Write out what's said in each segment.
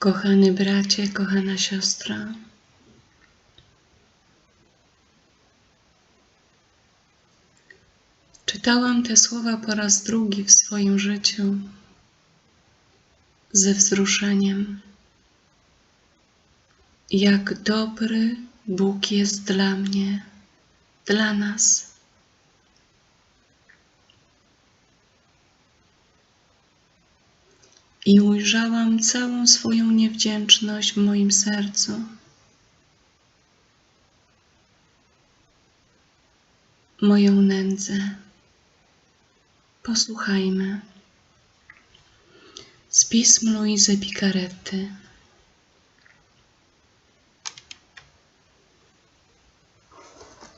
Kochany bracie, kochana siostra, czytałam te słowa po raz drugi w swoim życiu ze wzruszeniem. Jak dobry Bóg jest dla mnie, dla nas. I ujrzałam całą swoją niewdzięczność w moim sercu. Moją nędzę. Posłuchajmy. Z pism Luizy Picaretty.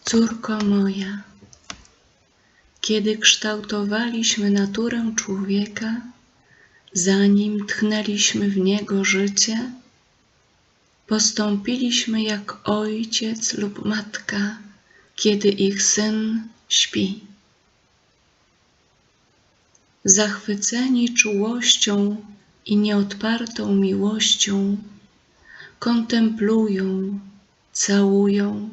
Córko moja, kiedy kształtowaliśmy naturę człowieka, zanim tchnęliśmy w niego życie, postąpiliśmy jak ojciec lub matka, kiedy ich syn śpi. Zachwyceni czułością i nieodpartą miłością, kontemplują, całują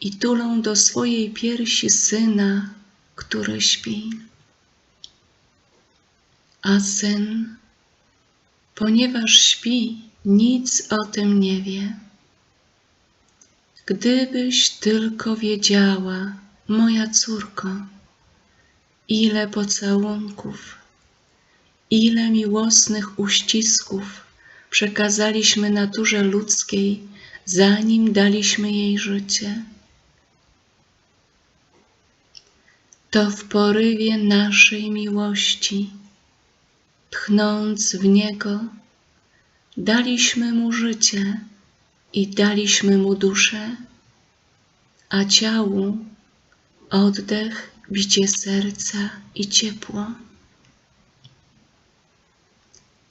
i tulą do swojej piersi syna, który śpi. A syn, ponieważ śpi, nic o tym nie wie. Gdybyś tylko wiedziała, moja córko, ile pocałunków, ile miłosnych uścisków przekazaliśmy naturze ludzkiej, zanim daliśmy jej życie. To w porywie naszej miłości, tchnąc w niego, daliśmy mu życie i daliśmy mu duszę, a ciału oddech bicie serca i ciepło.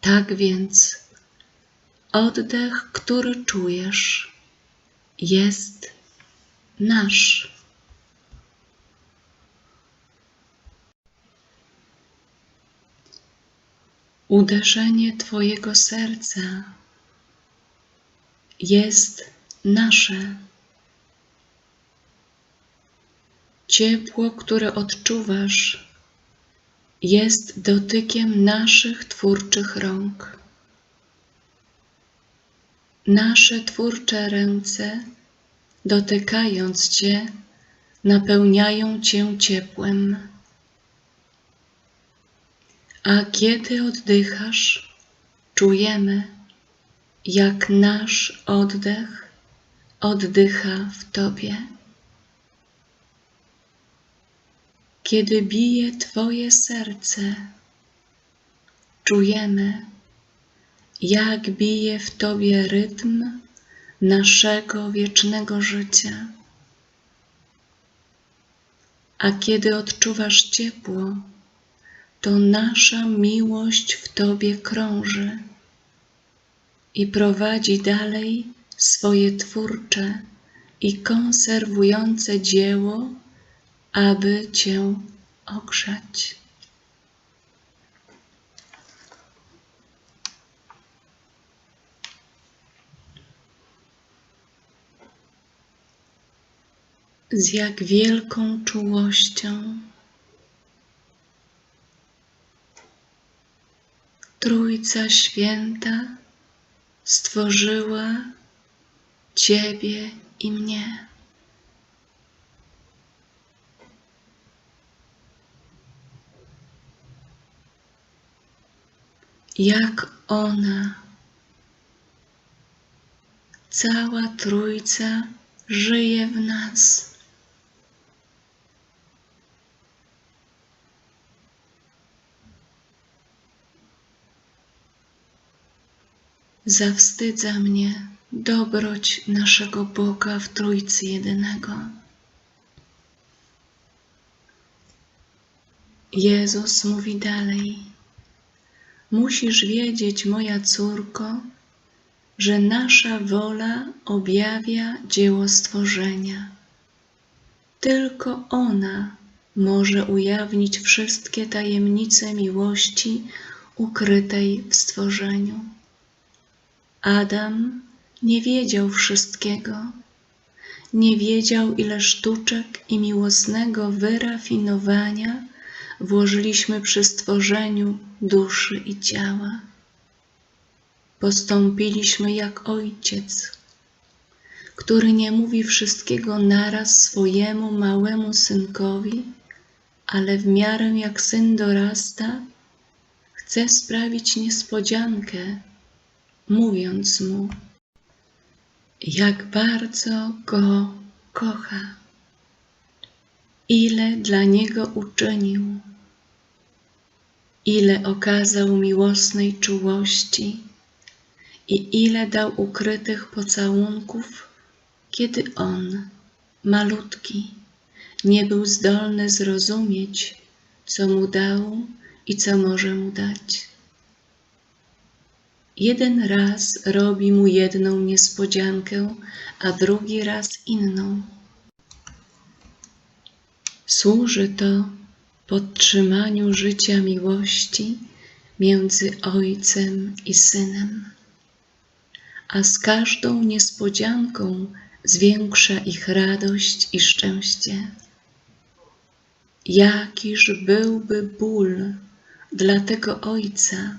Tak więc oddech, który czujesz, jest nasz. Uderzenie Twojego serca jest nasze. Ciepło, które odczuwasz, jest dotykiem naszych twórczych rąk. Nasze twórcze ręce, dotykając Cię, napełniają Cię ciepłem. A kiedy oddychasz, czujemy, jak nasz oddech oddycha w Tobie. Kiedy bije Twoje serce, czujemy, jak bije w Tobie rytm naszego wiecznego życia. A kiedy odczuwasz ciepło, to nasza miłość w Tobie krąży i prowadzi dalej swoje twórcze i konserwujące dzieło aby Cię ogrzać. Z jak wielką czułością Trójca Święta stworzyła Ciebie i mnie. jak ona. Cała Trójca żyje w nas. Zawstydza mnie dobroć naszego Boga w Trójcy Jedynego. Jezus mówi dalej. Musisz wiedzieć, moja córko, że nasza wola objawia dzieło stworzenia. Tylko ona może ujawnić wszystkie tajemnice miłości ukrytej w stworzeniu. Adam nie wiedział wszystkiego. Nie wiedział, ile sztuczek i miłosnego wyrafinowania włożyliśmy przy stworzeniu duszy i ciała. Postąpiliśmy jak ojciec, który nie mówi wszystkiego naraz swojemu małemu synkowi, ale w miarę jak syn dorasta, chce sprawić niespodziankę, mówiąc mu, jak bardzo go kocha, ile dla niego uczynił, ile okazał miłosnej czułości i ile dał ukrytych pocałunków, kiedy on, malutki, nie był zdolny zrozumieć, co mu dał i co może mu dać. Jeden raz robi mu jedną niespodziankę, a drugi raz inną. Służy to podtrzymaniu życia miłości między Ojcem i Synem, a z każdą niespodzianką zwiększa ich radość i szczęście. Jakiż byłby ból dla tego ojca,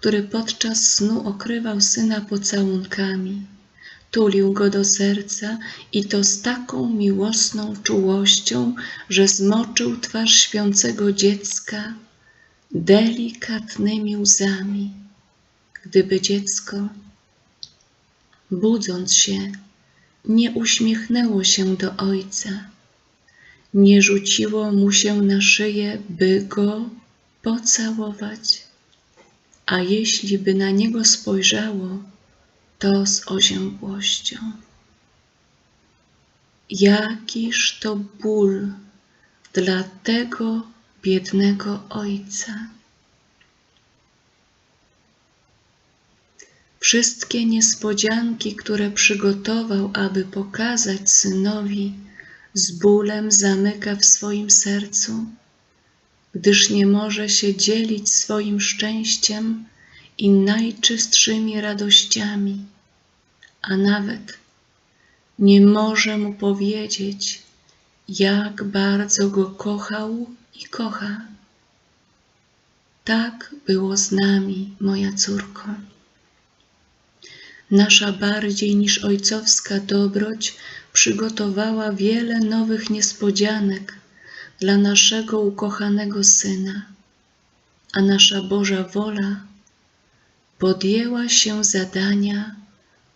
który podczas snu okrywał syna pocałunkami, tulił go do serca i to z taką miłosną czułością, że zmoczył twarz śpiącego dziecka delikatnymi łzami. Gdyby dziecko, budząc się, nie uśmiechnęło się do ojca, nie rzuciło mu się na szyję, by go pocałować, a jeśli by na niego spojrzało, to z oziębłością. Jakiż to ból dla tego biednego ojca. Wszystkie niespodzianki, które przygotował, aby pokazać synowi, z bólem zamyka w swoim sercu, gdyż nie może się dzielić swoim szczęściem i najczystszymi radościami, a nawet nie może mu powiedzieć, jak bardzo go kochał i kocha. Tak było z nami, moja córko. Nasza bardziej niż ojcowska dobroć przygotowała wiele nowych niespodzianek dla naszego ukochanego Syna, a nasza Boża wola podjęła się zadania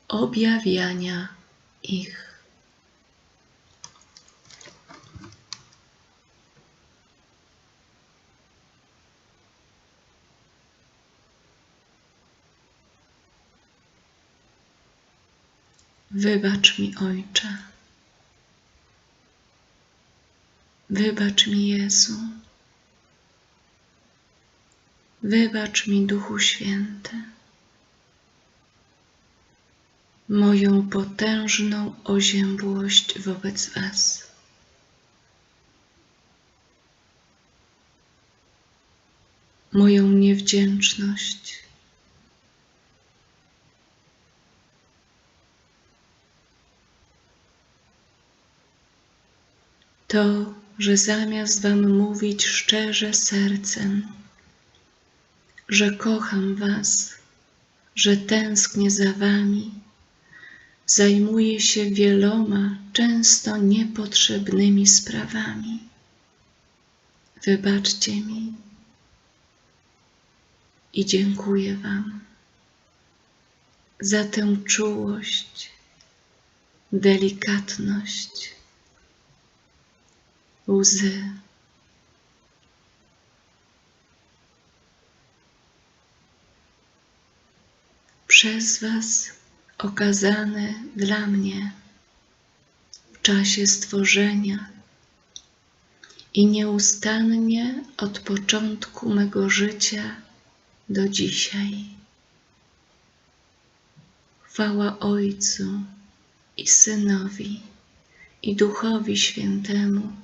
objawiania ich. Wybacz mi, Ojcze. Wybacz mi, Jezu. Wybacz mi, Duchu Święty, moją potężną oziębłość wobec Was. Moją niewdzięczność to, że zamiast Wam mówić szczerze sercem, że kocham Was, że tęsknię za Wami, zajmuję się wieloma, często niepotrzebnymi sprawami. Wybaczcie mi i dziękuję Wam za tę czułość, delikatność łzy. Przez Was okazane dla mnie w czasie stworzenia i nieustannie od początku mego życia do dzisiaj. Chwała Ojcu i Synowi i Duchowi Świętemu